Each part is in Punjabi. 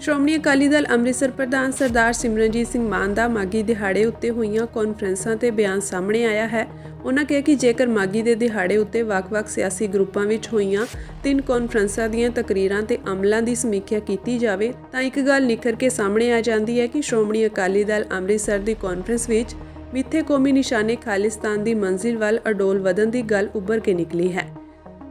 ਸ਼੍ਰੋਮਣੀ ਅਕਾਲੀ ਦਲ ਅੰਮ੍ਰਿਤਸਰ ਪ੍ਰਧਾਨ ਸਰਦਾਰ ਸਿਮਰਨਜੀਤ ਸਿੰਘ ਮਾਨ ਦਾ ਮਾਗੀ ਦਿਹਾੜੇ ਉੱਤੇ ਹੋਈਆਂ ਕਾਨਫਰੰਸਾਂ ਤੇ ਬਿਆਨ ਸਾਹਮਣੇ ਆਇਆ ਹੈ। ਉਹਨਾਂ ਕਿਹਾ ਕਿ ਜੇਕਰ ਮਾਗੀ ਦੇ ਦਿਹਾੜੇ ਉੱਤੇ ਵੱਖ-ਵੱਖ ਸਿਆਸੀ ਗਰੁੱਪਾਂ ਵਿੱਚ ਹੋਈਆਂ ਤਿੰਨ ਕਾਨਫਰੰਸਾਂ ਦੀਆਂ ਤਕਰੀਰਾਂ ਤੇ ਅਮਲਾਂ ਦੀ ਸਮੀਖਿਆ ਕੀਤੀ ਜਾਵੇ, ਤਾਂ ਇੱਕ ਗੱਲ ਨਿਖਰ ਕੇ ਸਾਹਮਣੇ ਆ ਜਾਂਦੀ ਹੈ ਕਿ ਸ਼੍ਰੋਮਣੀ ਅਕਾਲੀ ਦਲ ਅੰਮ੍ਰਿਤਸਰ ਦੀ ਕਾਨਫਰੰਸ ਵਿੱਚ ਮਿੱਥੇ ਕੌਮੀ ਨਿਸ਼ਾਨੇ ਖਾਲਿਸਤਾਨ ਦੀ ਮੰਜ਼ਿਲ ਵੱਲ ਅਡੋਲ ਵਧਣ ਦੀ ਗੱਲ ਉੱਭਰ ਕੇ ਨਿਕਲੀ ਹੈ।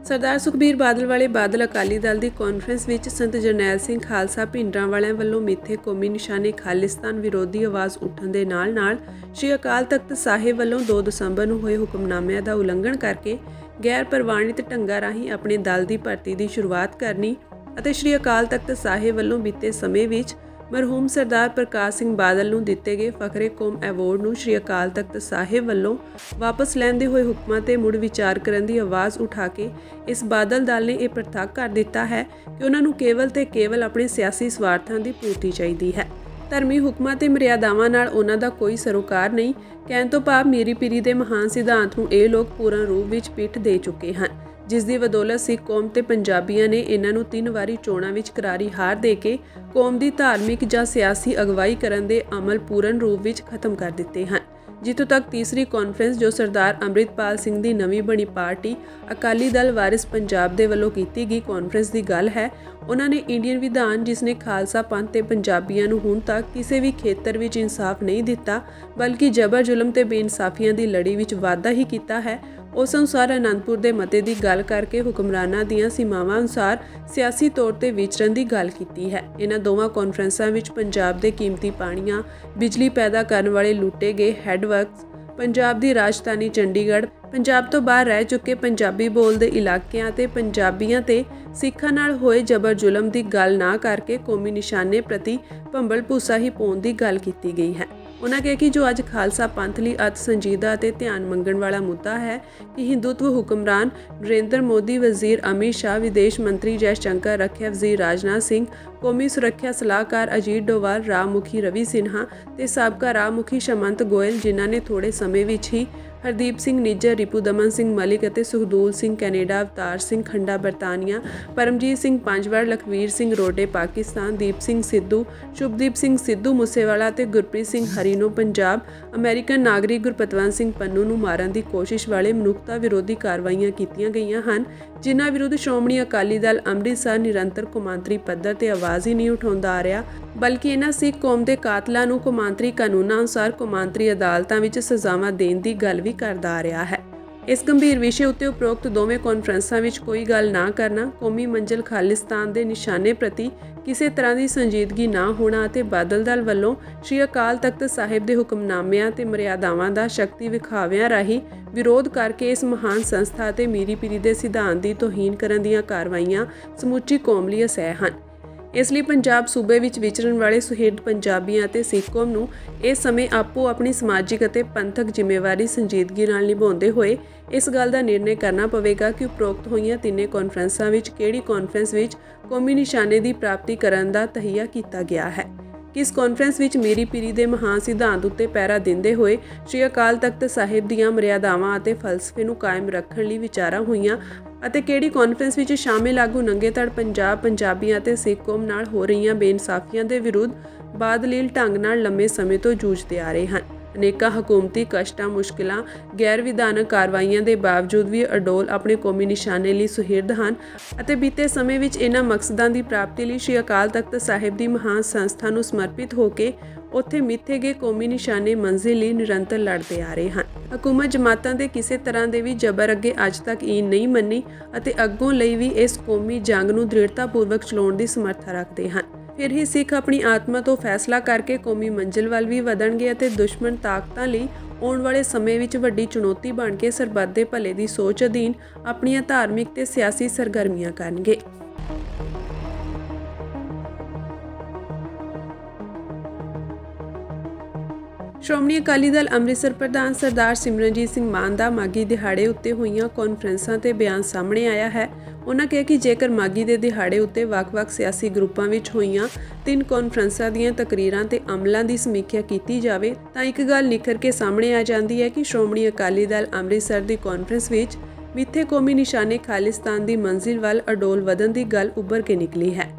ਸਰਦਾਰ ਸੁਖਬੀਰ ਬਾਦਲ ਵਾਲੇ ਬਾਦਲ ਅਕਾਲੀ ਦਲ ਦੀ ਕਾਨਫਰੰਸ ਵਿੱਚ ਸੰਤ ਜਰਨੈਲ ਸਿੰਘ ਖਾਲਸਾ ਭਿੰਡਰਾਂ ਵਾਲਿਆਂ ਵੱਲੋਂ ਮਿੱਥੇ ਕੌਮੀ ਨਿਸ਼ਾਨੇ ਖਾਲਿਸਤਾਨ ਵਿਰੋਧੀ ਆਵਾਜ਼ ਉੱਠਣ ਦੇ ਨਾਲ-ਨਾਲ ਸ਼੍ਰੀ ਅਕਾਲ ਤਖਤ ਸਾਹਿਬ ਵੱਲੋਂ 2 ਦਸੰਬਰ ਨੂੰ ਹੋਏ ਹੁਕਮਨਾਮਿਆਂ ਦਾ ਉਲੰਘਣ ਕਰਕੇ ਗੈਰ ਪ੍ਰਵਾਨਿਤ ਢੰਗਾਂ ਰਾਹੀਂ ਆਪਣੇ ਦਲ ਦੀ ਭਰਤੀ ਦੀ ਸ਼ੁਰੂਆਤ ਕਰਨੀ ਅਤੇ ਸ਼੍ਰੀ ਅਕਾਲ ਤਖਤ ਸਾਹਿਬ ਵੱਲੋਂ ਬੀਤੇ ਸਮੇਂ ਵਿੱਚ ਮਰਹੂਮ ਸਰਦਾਰ ਪ੍ਰਕਾਸ਼ ਸਿੰਘ ਬਾਦਲ ਨੂੰ ਦਿੱਤੇ ਗਏ ਫਖਰੇ ਕੌਮ ਐਵਾਰਡ ਨੂੰ ਸ਼੍ਰੀ ਅਕਾਲ ਤਖਤ ਸਾਹਿਬ ਵੱਲੋਂ ਵਾਪਸ ਲੈਂਦੇ ਹੋਏ ਹੁਕਮਾਂ ਤੇ ਮੁੜ ਵਿਚਾਰ ਕਰਨ ਦੀ ਆਵਾਜ਼ ਉਠਾ ਕੇ ਇਸ ਬਾਦਲ ਦਲ ਨੇ ਇਹ ਪ੍ਰਤੱਖ ਕਰ ਦਿੱਤਾ ਹੈ ਕਿ ਉਹਨਾਂ ਨੂੰ ਕੇਵਲ ਤੇ ਕੇਵਲ ਆਪਣੇ ਸਿਆਸੀ ਸਵਾਰਥਾਂ ਦੀ ਪੂਰਤੀ ਚਾਹੀਦੀ ਹੈ। ਧਰਮੀ ਹੁਕਮਾਂ ਤੇ ਮਰਿਆਦਾਵਾਂ ਨਾਲ ਉਹਨਾਂ ਦਾ ਕੋਈ ਸਰੋਕਾਰ ਨਹੀਂ। ਕਹਿਣ ਤੋਂ ਭਾਵ, ਮੀਰੀ ਪੀਰੀ ਦੇ ਮਹਾਨ ਸਿਧਾਂਤ ਨੂੰ ਇਹ ਲੋਕ ਪੂਰਨ ਰੂਪ ਵਿੱਚ ਪਿੱਠ ਦੇ ਚੁੱਕੇ ਹਨ। ਜਿਸ ਦੀ ਬਦੌਲਤ ਸਿੱਖ ਕੌਮ ਤੇ ਪੰਜਾਬੀਆਂ ਨੇ ਇਹਨਾਂ ਨੂੰ ਤਿੰਨ ਵਾਰੀ ਚੋਣਾਂ ਵਿੱਚ ਕਰਾਰੀ ਹਾਰ ਦੇ ਕੇ ਕੌਮ ਦੀ ਧਾਰਮਿਕ ਜਾਂ ਸਿਆਸੀ ਅਗਵਾਈ ਕਰਨ ਦੇ ਅਮਲ ਪੂਰਨ ਰੂਪ ਵਿੱਚ ਖਤਮ ਕਰ ਦਿੱਤੇ ਹਨ। ਜਿੱਥੋਂ ਤੱਕ ਤੀਸਰੀ ਕਾਨਫਰੰਸ ਜੋ ਸਰਦਾਰ ਅੰਮ੍ਰਿਤਪਾਲ ਸਿੰਘ ਦੀ ਨਵੀਂ ਬਣੀ ਪਾਰਟੀ ਅਕਾਲੀ ਦਲ ਵਾਰਿਸ ਪੰਜਾਬ ਦੇ ਵੱਲੋਂ ਕੀਤੀ ਗਈ ਕਾਨਫਰੰਸ ਦੀ ਗੱਲ ਹੈ, ਉਹਨਾਂ ਨੇ ਇੰਡੀਅਨ ਵਿਧਾਨ ਜਿਸ ਨੇ ਖਾਲਸਾ ਪੰਥ ਤੇ ਪੰਜਾਬੀਆਂ ਨੂੰ ਹੁਣ ਤੱਕ ਕਿਸੇ ਵੀ ਖੇਤਰ ਵਿੱਚ ਇਨਸਾਫ ਨਹੀਂ ਦਿੱਤਾ, ਬਲਕਿ ਜ਼ਬਰ ਜ਼ੁਲਮ ਤੇ ਬੇਇਨਸਾਫੀਆਂ ਦੀ ਲੜੀ ਵਿੱਚ ਵਾਧਾ ਹੀ ਕੀਤਾ ਹੈ ਉਸ ਅਨੁਸਾਰ ਅਨੰਦਪੁਰ ਦੇ ਮਤੇ ਦੀ ਗੱਲ ਕਰਕੇ ਹੁਕਮਰਾਨਾਂ ਦੀਆਂ ਸੀਮਾਵਾਂ ਅਨੁਸਾਰ ਸਿਆਸੀ ਤੌਰ ਤੇ ਵਿਚਰਨ ਦੀ ਗੱਲ ਕੀਤੀ ਹੈ। ਇਹਨਾਂ ਦੋਵਾਂ ਕਾਨਫਰੰਸਾਂ ਵਿੱਚ ਪੰਜਾਬ ਦੇ ਕੀਮਤੀ ਪਾਣੀਆਂ, ਬਿਜਲੀ ਪੈਦਾ ਕਰਨ ਵਾਲੇ ਲੁੱਟੇ ਗਏ ਹੈੱਡਵਰਕਸ ਪੰਜਾਬ ਦੀ ਰਾਜਧਾਨੀ ਚੰਡੀਗੜ੍ਹ, ਪੰਜਾਬ ਤੋਂ ਬਾਹਰ ਰਹਿ ਚੁੱਕੇ ਪੰਜਾਬੀ ਬੋਲਦੇ ਇਲਾਕਿਆਂ ਤੇ ਪੰਜਾਬੀਆਂ ਤੇ ਸਿੱਖਾਂ ਨਾਲ ਹੋਏ ਜਬਰ ਜ਼ੁਲਮ ਦੀ ਗੱਲ ਨਾ ਕਰਕੇ ਕੌਮੀ ਨਿਸ਼ਾਨੇ ਪ੍ਰਤੀ ਭੰਬਲ ਭੂਸਾ ਹੀ ਪਾਉਣ ਦੀ ਗੱਲ ਕੀਤੀ ਗਈ ਹੈ। ਉਹਨਾਂ ਕਿਹਾ ਕਿ ਜੋ ਅੱਜ ਖਾਲਸਾ ਪੰਥ ਲਈ ਅਤ ਸੰਜੀਦਾ ਅਤੇ ਧਿਆਨ ਮੰਗਣ ਵਾਲਾ ਮੁੱਦਾ ਹੈ, ਕਿ ਹਿੰਦੂਤਵ ਹੁਕਮਰਾਨ ਨਰਿੰਦਰ ਮੋਦੀ, ਵਜ਼ੀਰ ਅਮਿਤ ਸ਼ਾਹ, ਵਿਦੇਸ਼ ਮੰਤਰੀ ਜੈ ਸ਼ੰਕਰ, ਰੱਖਿਆ ਵਜ਼ੀਰ ਰਾਜਨਾਥ ਸਿੰਘ, ਕੌਮੀ ਸੁਰੱਖਿਆ ਸਲਾਹਕਾਰ ਅਜੀਤ ਡੋਵਾਲ ਰਾਮ ਮੁਖੀ ਰਵੀ ਸਿਨਹਾ ਤੇ ਸਾਬਕਾ ਰਾਮ ਮੁਖੀ ਸ਼ਮੰਤ ਗੋਇਲ ਜਿਨ੍ਹਾਂ ਨੇ ਥੋੜੇ ਸਮੇਂ ਵਿੱਚ ਹੀ ਹਰਦੀਪ ਸਿੰਘ ਨਿੱਜਰ, ਰਿਪੂ ਦਮਨ ਸਿੰਘ ਮਲਿਕ ਅਤੇ ਸੁਖਦੂਲ ਸਿੰਘ ਕੈਨੇਡਾ, ਅਵਤਾਰ ਸਿੰਘ ਖੰਡਾ, ਬਰਤਾਨੀਆ, ਪਰਮਜੀਤ ਸਿੰਘ ਪੰਜਵਾੜ, ਲਖਵੀਰ ਸਿੰਘ ਰੋਡੇ, ਪਾਕਿਸਤਾਨ, ਦੀਪ ਸਿੰਘ ਸਿੱਧੂ, ਸ਼ੁਭਦੀਪ ਸਿੰਘ ਸਿੱਧੂ ਮੂਸੇਵਾਲਾ ਤੇ ਗੁਰਪ੍ਰੀਤ ਸਿੰਘ ਹਰੀਨੋ ਪੰਜਾਬ, ਅਮਰੀਕਨ ਨਾਗਰਿਕ ਗੁਰਪਤਵੰਤ ਸਿੰਘ ਪੰਨੂ ਨੂੰ ਮਾਰਨ ਦੀ ਕੋਸ਼ਿਸ਼ ਵਾਲੇ ਮਨੁੱਖਤਾ ਵਿਰੋਧੀ ਕਾਰਵਾਈਆਂ ਕੀਤੀਆਂ ਗਈਆਂ ਹਨ, ਜਿਨ੍ਹਾਂ ਵਿਰੁੱਧ ਸ਼੍ਰੋਮਣੀ ਅਕਾਲੀ ਦਲ ਅੰਮ੍ਰਿਤਸਰ ਨਿਰੰਤਰ ਕੌਮਾਂਤਰੀ ਪੱਧਰ ਤੇ ਆਵਾਜ਼ ਹੀ ਨਹੀਂ ਉਠਾਉਂਦਾ ਆ ਰਿਹਾ, ਬਲਕਿ ਇਹਨਾਂ ਸਿੱਖ ਕੌਮ ਦੇ ਕਾਤਲਾਂ ਨੂੰ ਕੌਮਾਂਤਰੀ ਕਾਨੂੰਨਾਂ ਅਨੁਸਾਰ ਕੌਮਾਂਤਰੀ ਅਦਾਲਤਾਂ ਵਿੱਚ ਸਜ਼ਾਵਾਂ ਦੇਣ ਦੀ ਗੱਲ ਵੀ ਕਰਦਾ ਆ ਰਿਹਾ ਹੈ। ਇਸ ਗੰਭੀਰ ਵਿਸ਼ੇ ਉੱਤੇ ਉਪਰੋਕਤ ਦੋਵੇਂ ਕਾਨਫਰੰਸਾਂ ਵਿੱਚ ਕੋਈ ਗੱਲ ਨਾ ਕਰਨਾ, ਕੌਮੀ ਮੰਜ਼ਲ ਖਾਲਿਸਤਾਨ ਦੇ ਨਿਸ਼ਾਨੇ ਪ੍ਰਤੀ ਕਿਸੇ ਤਰ੍ਹਾਂ ਦੀ ਸੰਜੀਦਗੀ ਨਾ ਹੋਣਾ ਅਤੇ ਬਾਦਲ ਦਲ ਵੱਲੋਂ ਸ਼੍ਰੀ ਅਕਾਲ ਤਖਤ ਸਾਹਿਬ ਦੇ ਹੁਕਮਨਾਮਿਆਂ ਤੇ ਮਰਿਆਦਾਵਾਂ ਦਾ ਸ਼ਕਤੀ ਵਿਖਾਵਿਆਂ ਰਾਹੀਂ ਵਿਰੋਧ ਕਰਕੇ ਇਸ ਮਹਾਨ ਸੰਸਥਾ ਤੇ ਮੀਰੀ ਪੀਰੀ ਦੇ ਸਿਧਾਂਤ ਦੀ ਤੋਹੀਨ ਕਰਨ ਦੀਆਂ ਕਾਰਵਾਈਆਂ ਸਮੁੱਚੀ ਕੌਮ ਲਈ ਅਸਹਿ ਹਨ। ਇਸ ਲਈ ਪੰਜਾਬ ਸੂਬੇ ਵਿੱਚ ਵਿਚਰਨ ਵਾਲੇ ਸੁਹਿਰਦ ਪੰਜਾਬੀਆਂ ਅਤੇ ਸਿੱਖ ਕੌਮ ਨੂੰ ਇਸ ਸਮੇਂ ਆਪੋ ਆਪਣੀ ਸਮਾਜਿਕ ਅਤੇ ਪੰਥਕ ਜ਼ਿੰਮੇਵਾਰੀ ਸੰਜੀਦਗੀ ਨਾਲ ਨਿਭਾਉਂਦੇ ਹੋਏ ਇਸ ਗੱਲ ਦਾ ਨਿਰਣੈ ਕਰਨਾ ਪਵੇਗਾ ਕਿ ਉਪਰੋਕਤ ਹੋਈਆਂ ਤਿੰਨੇ ਕਾਨਫਰੰਸਾਂ ਵਿੱਚ ਕਿਹੜੀ ਕਾਨਫਰੰਸ ਵਿੱਚ ਕੌਮੀ ਨਿਸ਼ਾਨੇ ਦੀ ਪ੍ਰਾਪਤੀ ਕਰਨ ਦਾ ਤਹੀਆ ਕੀਤਾ ਗਿਆ ਹੈ। ਕਿ ਇਸ ਕਾਨਫਰੰਸ ਵਿੱਚ ਮੇਰੀ ਪੀਰੀ ਦੇ ਮਹਾਨ ਸਿਧਾਂਤ ਉੱਤੇ ਪਹਿਰਾ ਦਿੰਦੇ ਹੋਏ ਸ਼੍ਰੀ ਅਕਾਲ ਤਖਤ ਸਾਹਿਬ ਦੀਆਂ ਮਰਿਆਦਾਵਾਂ ਅਤੇ ਫਲਸਫੇ ਨੂੰ ਕਾਇਮ ਰੱਖਣ ਲਈ ਵਿਚਾਰਾਂ ਹੋਈਆਂ ਅਤੇ ਕਿਹੜੀ ਕਾਨਫਰੰਸ ਵਿੱਚ ਸ਼ਾਮਿਲ ਆਗੂ ਨੰਗੇਤੜ ਪੰਜਾਬ ਪੰਜਾਬੀਆਂ ਅਤੇ ਸਿੱਖ ਕੌਮ ਨਾਲ ਹੋ ਰਹੀਆਂ ਬੇਇਨਸਾਫੀਆਂ ਦੇ ਵਿਰੁੱਧ ਬਾਦਲੀਲ ਢੰਗ ਨਾਲ ਲੰਮੇ ਸਮੇਂ ਤੋਂ ਜੂਝਦੇ ਆ ਰਹੇ ਹਨ। ਅਨੇਕਾਂ ਹਕੂਮਤੀ ਕਸ਼ਟਾਂ, ਮੁਸ਼ਕਿਲਾਂ ਗੈਰ ਵਿਧਾਨਕ ਕਾਰਵਾਈਆਂ ਦੇ ਬਾਵਜੂਦ ਵੀ ਅਡੋਲ ਆਪਣੇ ਕੌਮੀ ਨਿਸ਼ਾਨੇ ਲਈ ਸੁਹਿਰਦ ਹਨ ਅਤੇ ਬੀਤੇ ਸਮੇਂ ਵਿੱਚ ਇਹਨਾਂ ਮਕਸਦਾਂ ਦੀ ਪ੍ਰਾਪਤੀ ਲਈ ਸ਼੍ਰੀ ਅਕਾਲ ਤਖਤ ਸਾਹਿਬ ਦੀ ਮਹਾਨ ਸੰਸਥਾ ਨੂੰ ਸਮਰਪਿਤ ਹੋ ਕੇ ਉੱਥੇ ਮਿੱਥੇ ਗਏ ਕੌਮੀ ਨਿਸ਼ਾਨੇ ਮੰਜ਼ਿਲ ਲਈ ਨਿਰੰਤਰ ਲੜਦੇ ਆ ਰਹੇ ਹਨ। ਹਕੂਮਤ ਜਮਾਤਾਂ ਦੇ ਕਿਸੇ ਤਰ੍ਹਾਂ ਦੇ ਵੀ ਜ਼ਬਰ ਅੱਗੇ ਅੱਜ ਤੱਕ ਇਹ ਨਹੀਂ ਮੰਨੀ ਅਤੇ ਅੱਗੋਂ ਲਈ ਵੀ ਇਸ ਕੌਮੀ ਜੰਗ ਨੂੰ ਦ੍ਰਿੜਤਾਪੂਰਵਕ ਚਲਾਉਣ ਦੀ ਸਮਰੱਥਾ ਰੱਖਦੇ ਹਨ। ਫਿਰ ਹੀ ਸਿੱਖ ਆਪਣੀ ਆਤਮਾ ਤੋਂ ਫੈਸਲਾ ਕਰਕੇ ਕੌਮੀ ਮੰਜ਼ਿਲ ਵੱਲ ਵੀ ਵਧਣਗੇ ਅਤੇ ਦੁਸ਼ਮਣ ਤਾਕਤਾਂ ਲਈ ਆਉਣ ਵਾਲੇ ਸਮੇਂ ਵਿੱਚ ਵੱਡੀ ਚੁਣੌਤੀ ਬਣ ਕੇ ਸਰਬੱਤ ਦੇ ਭਲੇ ਦੀ ਸੋਚ ਅਧੀਨ ਆਪਣੀਆਂ ਧਾਰਮਿਕ ਤੇ ਸਿਆਸੀ ਸਰਗਰਮੀਆਂ ਕਰਨਗੇ। ਸ਼੍ਰੋਮਣੀ ਅਕਾਲੀ ਦਲ ਅੰਮ੍ਰਿਤਸਰ ਪ੍ਰਧਾਨ ਸਰਦਾਰ ਸਿਮਰਨਜੀਤ ਸਿੰਘ ਮਾਨ ਦਾ ਮਾਗੀ ਦਿਹਾੜੇ ਉੱਤੇ ਹੋਈਆਂ ਕਾਨਫਰੰਸਾਂ ਤੇ ਬਿਆਨ ਸਾਹਮਣੇ ਆਇਆ ਹੈ। ਉਹਨਾਂ ਕਿਹਾ ਕਿ ਜੇਕਰ ਮਾਗੀ ਦੇ ਦਿਹਾੜੇ ਉੱਤੇ ਵੱਖ-ਵੱਖ ਸਿਆਸੀ ਗਰੁੱਪਾਂ ਵਿੱਚ ਹੋਈਆਂ ਤਿੰਨ ਕਾਨਫਰੰਸਾਂ ਦੀਆਂ ਤਕਰੀਰਾਂ ਤੇ ਅਮਲਾਂ ਦੀ ਸਮੀਖਿਆ ਕੀਤੀ ਜਾਵੇ, ਤਾਂ ਇੱਕ ਗੱਲ ਨਿਖਰ ਕੇ ਸਾਹਮਣੇ ਆ ਜਾਂਦੀ ਹੈ ਕਿ ਸ਼੍ਰੋਮਣੀ ਅਕਾਲੀ ਦਲ ਅੰਮ੍ਰਿਤਸਰ ਦੀ ਕਾਨਫਰੰਸ ਵਿੱਚ ਮਿੱਥੇ ਕੌਮੀ ਨਿਸ਼ਾਨੇ ਖਾਲਿਸਤਾਨ ਦੀ ਮੰਜ਼ਿਲ ਵੱਲ ਅਡੋਲ ਵਧਣ ਦੀ ਗੱਲ ਉੱਭਰ ਕੇ ਨਿਕਲੀ ਹੈ।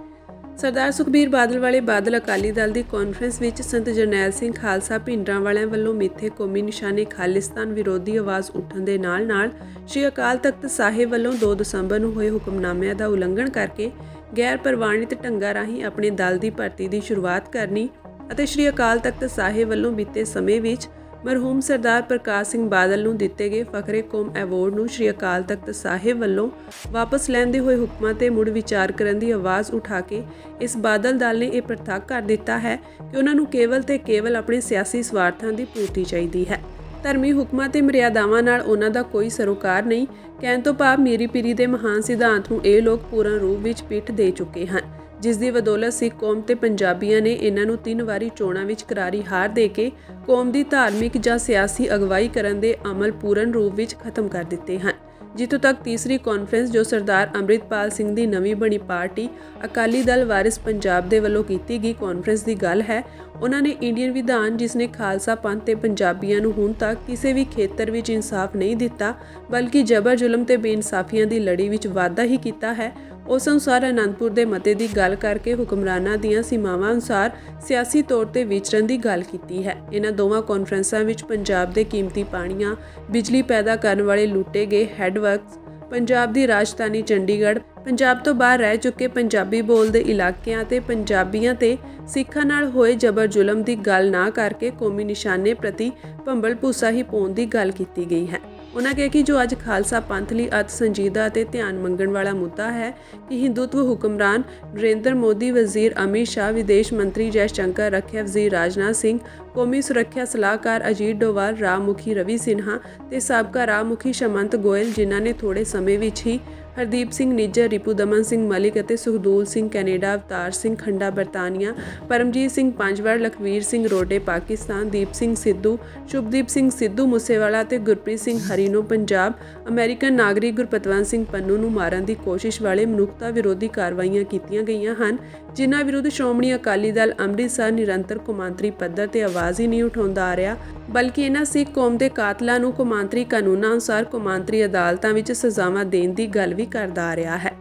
ਸਰਦਾਰ ਸੁਖਬੀਰ ਬਾਦਲ ਵਾਲੇ ਬਾਦਲ ਅਕਾਲੀ ਦਲ ਦੀ ਕਾਨਫਰੰਸ ਵਿੱਚ ਸੰਤ ਜਰਨੈਲ ਸਿੰਘ ਖਾਲਸਾ ਭਿੰਡਰਾਂ ਵਾਲਿਆਂ ਵੱਲੋਂ ਮਿੱਥੇ ਕੌਮੀ ਨਿਸ਼ਾਨੇ ਖਾਲਿਸਤਾਨ ਵਿਰੋਧੀ ਆਵਾਜ਼ ਉੱਠਣ ਦੇ ਨਾਲ-ਨਾਲ ਸ਼੍ਰੀ ਅਕਾਲ ਤਖਤ ਸਾਹਿਬ ਵੱਲੋਂ 2 ਦਸੰਬਰ ਨੂੰ ਹੋਏ ਹੁਕਮਨਾਮਿਆਂ ਦਾ ਉਲੰਘਣ ਕਰਕੇ ਗੈਰ ਪ੍ਰਵਾਨਿਤ ਢੰਗਾਂ ਰਾਹੀਂ ਆਪਣੇ ਦਲ ਦੀ ਭਰਤੀ ਦੀ ਸ਼ੁਰੂਆਤ ਕਰਨੀ ਅਤੇ ਸ਼੍ਰੀ ਅਕਾਲ ਤਖਤ ਸਾਹਿਬ ਵੱਲੋਂ ਬੀਤੇ ਸਮੇਂ ਵਿੱਚ ਮਰਹੂਮ ਸਰਦਾਰ ਪ੍ਰਕਾਸ਼ ਸਿੰਘ ਬਾਦਲ ਨੂੰ ਦਿੱਤੇ ਗਏ ਫਖਰੇ ਕੌਮ ਐਵਾਰਡ ਨੂੰ ਸ਼੍ਰੀ ਅਕਾਲ ਤਖਤ ਸਾਹਿਬ ਵੱਲੋਂ ਵਾਪਸ ਲੈਂਦੇ ਹੋਏ ਹੁਕਮਾਂ ਤੇ ਮੁੜ ਵਿਚਾਰ ਕਰਨ ਦੀ ਆਵਾਜ਼ ਉਠਾ ਕੇ ਇਸ ਬਾਦਲ ਦਲ ਨੇ ਇਹ ਪ੍ਰਤੱਖ ਕਰ ਦਿੱਤਾ ਹੈ ਕਿ ਉਹਨਾਂ ਨੂੰ ਕੇਵਲ ਤੇ ਕੇਵਲ ਆਪਣੇ ਸਿਆਸੀ ਸਵਾਰਥਾਂ ਦੀ ਪੂਰਤੀ ਚਾਹੀਦੀ ਹੈ। ਧਰਮੀ ਹੁਕਮਾਂ ਤੇ ਮਰਿਆਦਾਵਾਂ ਨਾਲ ਉਹਨਾਂ ਦਾ ਕੋਈ ਸਰੋਕਾਰ ਨਹੀਂ, ਕਹਿਣ ਤੋਂ ਭਾਵ ਮੀਰੀ ਪੀਰੀ ਦੇ ਮਹਾਨ ਸਿਧਾਂਤ ਨੂੰ ਇਹ ਲੋਕ ਪੂਰਨ ਰੂਪ ਵਿੱਚ ਪਿੱਠ ਦੇ ਚੁੱਕੇ ਹਨ। ਜਿਸ ਦੀ ਬਦੌਲਤ ਸਿੱਖ ਕੌਮ ਤੇ ਪੰਜਾਬੀਆਂ ਨੇ ਇਹਨਾਂ ਨੂੰ ਤਿੰਨ ਵਾਰੀ ਚੋਣਾਂ ਵਿੱਚ ਕਰਾਰੀ ਹਾਰ ਦੇ ਕੇ ਕੌਮ ਦੀ ਧਾਰਮਿਕ ਜਾਂ ਸਿਆਸੀ ਅਗਵਾਈ ਕਰਨ ਦੇ ਅਮਲ ਪੂਰਨ ਰੂਪ ਵਿੱਚ ਖਤਮ ਕਰ ਦਿੱਤੇ ਹਨ, ਜਿੱਥੋਂ ਤੱਕ ਤੀਸਰੀ ਕਾਨਫਰੰਸ ਜੋ ਸਰਦਾਰ ਅੰਮ੍ਰਿਤਪਾਲ ਸਿੰਘ ਦੀ ਨਵੀਂ ਬਣੀ ਪਾਰਟੀ ਅਕਾਲੀ ਦਲ ਵਾਰਿਸ ਪੰਜਾਬ ਦੇ ਵੱਲੋਂ ਕੀਤੀ ਗਈ ਕਾਨਫਰੰਸ ਦੀ ਗੱਲ ਹੈ, ਉਹਨਾਂ ਨੇ ਇੰਡੀਅਨ ਵਿਧਾਨ ਜਿਸ ਨੇ ਖਾਲਸਾ ਪੰਥ ਤੇ ਪੰਜਾਬੀਆਂ ਨੂੰ ਹੁਣ ਤੱਕ ਕਿਸੇ ਵੀ ਖੇਤਰ ਵਿੱਚ ਇਨਸਾਫ ਨਹੀਂ ਦਿੱਤਾ, ਬਲਕਿ ਜ਼ਬਰ ਜ਼ੁਲਮ ਤੇ ਬੇਇਨਸਾਫੀਆਂ ਦੀ ਲੜੀ ਵਿੱਚ ਵਾਧਾ ਹੀ ਕੀਤਾ ਹੈ ਉਸ ਅਨੁਸਾਰ ਅਨੰਦਪੁਰ ਦੇ ਮਤੇ ਦੀ ਗੱਲ ਕਰਕੇ ਹੁਕਮਰਾਨਾਂ ਦੀਆਂ ਸੀਮਾਵਾਂ ਅਨੁਸਾਰ ਸਿਆਸੀ ਤੌਰ ਤੇ ਵਿਚਰਨ ਦੀ ਗੱਲ ਕੀਤੀ ਹੈ। ਇਹਨਾਂ ਦੋਵਾਂ ਕਾਨਫਰੰਸਾਂ ਵਿੱਚ ਪੰਜਾਬ ਦੇ ਕੀਮਤੀ ਪਾਣੀਆਂ, ਬਿਜਲੀ ਪੈਦਾ ਕਰਨ ਵਾਲੇ ਲੁੱਟੇ ਗਏ ਹੈੱਡਵਰਕਸ ਪੰਜਾਬ ਦੀ ਰਾਜਧਾਨੀ ਚੰਡੀਗੜ੍ਹ, ਪੰਜਾਬ ਤੋਂ ਬਾਹਰ ਰਹਿ ਚੁੱਕੇ ਪੰਜਾਬੀ ਬੋਲਦੇ ਇਲਾਕਿਆਂ ਤੇ ਪੰਜਾਬੀਆਂ ਤੇ ਸਿੱਖਾਂ ਨਾਲ ਹੋਏ ਜਬਰ ਜ਼ੁਲਮ ਦੀ ਗੱਲ ਨਾ ਕਰਕੇ ਕੌਮੀ ਨਿਸ਼ਾਨੇ ਪ੍ਰਤੀ ਭੰਬਲ ਭੂਸਾ ਹੀ ਪਾਉਣ ਦੀ ਗੱਲ ਕੀਤੀ ਗਈ ਹੈ। ਉਹਨਾਂ ਕਿਹਾ ਕਿ ਜੋ ਅੱਜ ਖਾਲਸਾ ਪੰਥ ਲਈ ਅਤ ਸੰਜੀਦਾ ਅਤੇ ਧਿਆਨ ਮੰਗਣ ਵਾਲਾ ਮੁੱਦਾ ਹੈ, ਕਿ ਹਿੰਦੂਤਵ ਹੁਕਮਰਾਨ ਨਰਿੰਦਰ ਮੋਦੀ, ਵਜ਼ੀਰ ਅਮਿਤ ਸ਼ਾਹ, ਵਿਦੇਸ਼ ਮੰਤਰੀ ਜੈ ਸ਼ੰਕਰ ਰੱਖਿਆ ਵਜ਼ੀਰ ਰਾਜਨਾਥ ਸਿੰਘ, ਕੌਮੀ ਸੁਰੱਖਿਆ ਸਲਾਹਕਾਰ ਅਜੀਤ ਡੋਵਾਲ ਰਾਮ ਮੁਖੀ ਰਵੀ ਸਿਨਹਾ ਤੇ ਸਾਬਕਾ ਰਾਮ ਮੁਖੀ ਸ਼ਮੰਤ ਗੋਇਲ ਜਿਨ੍ਹਾਂ ਨੇ ਥੋੜੇ ਸਮੇਂ ਵਿੱਚ ਹੀ ਹਰਦੀਪ ਸਿੰਘ ਨਿੱਜਰ, ਰਿਪੂ ਦਮਨ ਸਿੰਘ ਮਲਿਕ ਅਤੇ ਸੁਖਦੂਲ ਸਿੰਘ ਕੈਨੇਡਾ, ਅਵਤਾਰ ਸਿੰਘ ਖੰਡਾ, ਬਰਤਾਨੀਆ, ਪਰਮਜੀਤ ਸਿੰਘ ਪੰਜਵਾੜ, ਲਖਵੀਰ ਸਿੰਘ ਰੋਡੇ, ਪਾਕਿਸਤਾਨ, ਦੀਪ ਸਿੰਘ ਸਿੱਧੂ, ਸ਼ੁਭਦੀਪ ਸਿੰਘ ਸਿੱਧੂ ਮੂਸੇਵਾਲਾ ਅਤੇ ਗੁਰਪ੍ਰੀਤ ਸਿੰਘ ਹਰੀਨੋ ਪੰਜਾਬ, ਅਮਰੀਕਨ ਨਾਗਰਿਕ ਗੁਰਪਤਵੰਤ ਸਿੰਘ ਪੰਨੂ ਨੂੰ ਮਾਰਨ ਦੀ ਕੋਸ਼ਿਸ਼ ਵਾਲੇ ਮਨੁੱਖਤਾ ਵਿਰੋਧੀ ਕਾਰਵਾਈਆਂ ਕੀਤੀਆਂ ਗਈਆਂ ਹਨ, ਜਿਨ੍ਹਾਂ ਵਿਰੁੱਧ ਸ਼੍ਰੋਮਣੀ ਅਕਾਲੀ ਦਲ ਅੰਮ੍ਰਿਤਸਰ ਨਿਰੰਤਰ ਕੌਮਾਂਤਰੀ ਪੱਧਰ ਤੇ ਆਵਾਜ਼ ਹੀ ਨਹੀਂ ਉਠਾਉਂਦਾ ਆ ਰਿਹਾ। ਬਲਕਿ ਇਹਨਾਂ ਸਿੱਖ ਕੌਮ ਦੇ ਕਾਤਲਾਂ ਨੂੰ ਕੌਮਾਂਤਰੀ ਕਾਨੂੰਨਾਂ ਅਨੁਸਾਰ ਕੌਮਾਂਤਰੀ ਅਦਾਲਤਾਂ ਵਿੱਚ ਸਜ਼ਾਵਾਂ ਦੇਣ ਦੀ ਗੱਲ ਵੀ ਕਰਦਾ ਆ ਰਿਹਾ ਹੈ।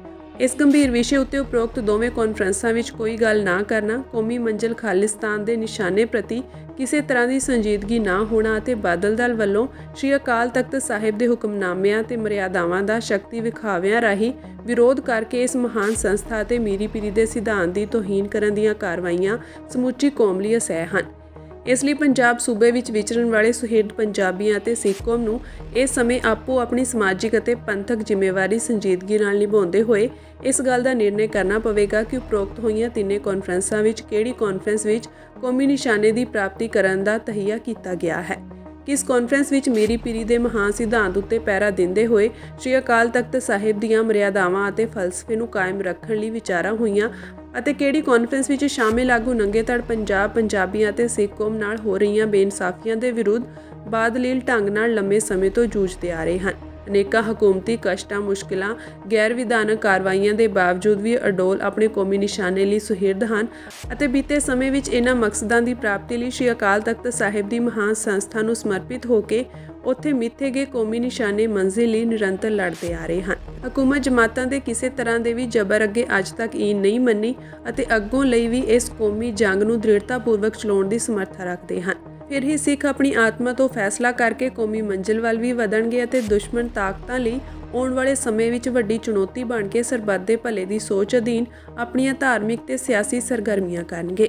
ਇਸ ਗੰਭੀਰ ਵਿਸ਼ੇ ਉੱਤੇ ਉਪਰੋਕਤ ਦੋਵੇਂ ਕਾਨਫਰੰਸਾਂ ਵਿੱਚ ਕੋਈ ਗੱਲ ਨਾ ਕਰਨਾ, ਕੌਮੀ ਮੰਜ਼ਲ ਖਾਲਿਸਤਾਨ ਦੇ ਨਿਸ਼ਾਨੇ ਪ੍ਰਤੀ ਕਿਸੇ ਤਰ੍ਹਾਂ ਦੀ ਸੰਜੀਦਗੀ ਨਾ ਹੋਣਾ ਅਤੇ ਬਾਦਲ ਦਲ ਵੱਲੋਂ ਸ਼੍ਰੀ ਅਕਾਲ ਤਖਤ ਸਾਹਿਬ ਦੇ ਹੁਕਮਨਾਮਿਆਂ ਤੇ ਮਰਿਆਦਾਵਾਂ ਦਾ ਸ਼ਕਤੀ ਵਿਖਾਵਿਆਂ ਰਾਹੀਂ ਵਿਰੋਧ ਕਰਕੇ ਇਸ ਮਹਾਨ ਸੰਸਥਾ ਤੇ ਮੀਰੀ ਪੀਰੀ ਦੇ ਸਿਧਾਂਤ ਦੀ ਤੋਹੀਨ ਕਰਨ ਦੀਆਂ ਕਾਰਵਾਈਆਂ ਸਮੁੱਚੀ ਕੌਮ ਲਈ ਅਸਹਿ ਹਨ। ਇਸ ਲਈ ਪੰਜਾਬ ਸੂਬੇ ਵਿੱਚ ਵਿਚਰਨ ਵਾਲੇ ਸੁਹਿਰਦ ਪੰਜਾਬੀਆਂ ਅਤੇ ਸਿੱਖ ਕੌਮ ਨੂੰ ਇਸ ਸਮੇਂ ਆਪੋ ਆਪਣੀ ਸਮਾਜਿਕ ਅਤੇ ਪੰਥਕ ਜ਼ਿੰਮੇਵਾਰੀ ਸੰਜੀਦਗੀ ਨਾਲ ਨਿਭਾਉਂਦੇ ਹੋਏ ਇਸ ਗੱਲ ਦਾ ਨਿਰਣੇ ਕਰਨਾ ਪਵੇਗਾ ਕਿ ਉਪਰੋਕਤ ਹੋਈਆਂ ਤਿੰਨੇ ਕਾਨਫਰੰਸਾਂ ਵਿੱਚ ਕਿਹੜੀ ਕਾਨਫਰੰਸ ਵਿੱਚ ਕੌਮੀ ਨਿਸ਼ਾਨੇ ਦੀ ਪ੍ਰਾਪਤੀ ਕਰਨ ਦਾ ਤਹੀਆ ਕੀਤਾ ਗਿਆ ਹੈ। ਕਿਸ ਕਾਨਫਰੰਸ ਵਿੱਚ ਮੇਰੀ ਪੀਰੀ ਦੇ ਮਹਾਨ ਸਿਧਾਂਤ ਉੱਤੇ ਪਹਿਰਾ ਦਿੰਦੇ ਹੋਏ ਸ਼੍ਰੀ ਅਕਾਲ ਤਖਤ ਸਾਹਿਬ ਦੀਆਂ ਮਰਿਆਦਾਵਾਂ ਅਤੇ ਫਲਸਫੇ ਨੂੰ ਕਾਇਮ ਰੱਖਣ ਲਈ ਵਿਚਾਰਾਂ ਹੋਈਆਂ ਅਤੇ ਕਿਹੜੀ ਕਾਨਫਰੰਸ ਵਿੱਚ ਸ਼ਾਮਿਲ ਆਗੂ ਨੰਗੇਤੜ ਪੰਜਾਬ, ਪੰਜਾਬੀਆਂ ਅਤੇ ਸਿੱਖ ਕੌਮ ਨਾਲ ਹੋ ਰਹੀਆਂ ਬੇਇਨਸਾਫੀਆਂ ਦੇ ਵਿਰੁੱਧ ਬਾਦਲੀਲ ਢੰਗ ਨਾਲ ਲੰਮੇ ਸਮੇਂ ਤੋਂ ਜੂਝਦੇ ਆ ਰਹੇ ਹਨ। ਅਨੇਕਾਂ ਹਕੂਮਤੀ ਕਸ਼ਟਾਂ, ਮੁਸ਼ਕਿਲਾਂ ਗੈਰ ਵਿਧਾਨਕ ਕਾਰਵਾਈਆਂ ਦੇ ਬਾਵਜੂਦ ਵੀ ਅਡੋਲ ਆਪਣੇ ਕੌਮੀ ਨਿਸ਼ਾਨੇ ਲਈ ਸੁਹਿਰਦ ਹਨ ਅਤੇ ਬੀਤੇ ਸਮੇਂ ਵਿੱਚ ਇਹਨਾਂ ਮਕਸਦਾਂ ਦੀ ਪ੍ਰਾਪਤੀ ਲਈ ਸ਼੍ਰੀ ਅਕਾਲ ਤਖਤ ਸਾਹਿਬ ਦੀ ਮਹਾਨ ਸੰਸਥਾ ਨੂੰ ਸਮਰਪਿਤ ਹੋ ਕੇ ਉੱਥੇ ਮਿੱਥੇ ਗਏ ਕੌਮੀ ਨਿਸ਼ਾਨੇ ਮੰਜ਼ਿਲ ਲਈ ਨਿਰੰਤਰ ਲੜਦੇ ਆ ਰਹੇ ਹਨ। ਹਕੂਮਤ ਜਮਾਤਾਂ ਦੇ ਕਿਸੇ ਤਰ੍ਹਾਂ ਦੇ ਵੀ ਜ਼ਬਰ ਅੱਗੇ ਅੱਜ ਤੱਕ ਈਨ ਨਹੀਂ ਮੰਨੀ ਅਤੇ ਅੱਗੋਂ ਲਈ ਵੀ ਇਸ ਕੌਮੀ ਜੰਗ ਨੂੰ ਦ੍ਰਿੜਤਾਪੂਰਵਕ ਚਲਾਉਣ ਦੀ ਸਮਰੱਥਾ ਰੱਖਦੇ ਹਨ। ਫਿਰ ਹੀ ਸਿੱਖ ਆਪਣੀ ਆਤਮਾ ਤੋਂ ਫੈਸਲਾ ਕਰਕੇ ਕੌਮੀ ਮੰਜ਼ਿਲ ਵੱਲ ਵੀ ਵਧਣਗੇ ਅਤੇ ਦੁਸ਼ਮਣ ਤਾਕਤਾਂ ਲਈ ਆਉਣ ਵਾਲੇ ਸਮੇਂ ਵਿੱਚ ਵੱਡੀ ਚੁਣੌਤੀ ਬਣ ਕੇ ਸਰਬੱਤ ਦੇ ਭਲੇ ਦੀ ਸੋਚ ਅਧੀਨ ਆਪਣੀਆਂ ਧਾਰਮਿਕ ਤੇ ਸਿਆਸੀ ਸਰਗਰਮੀਆਂ ਕਰਨਗੇ।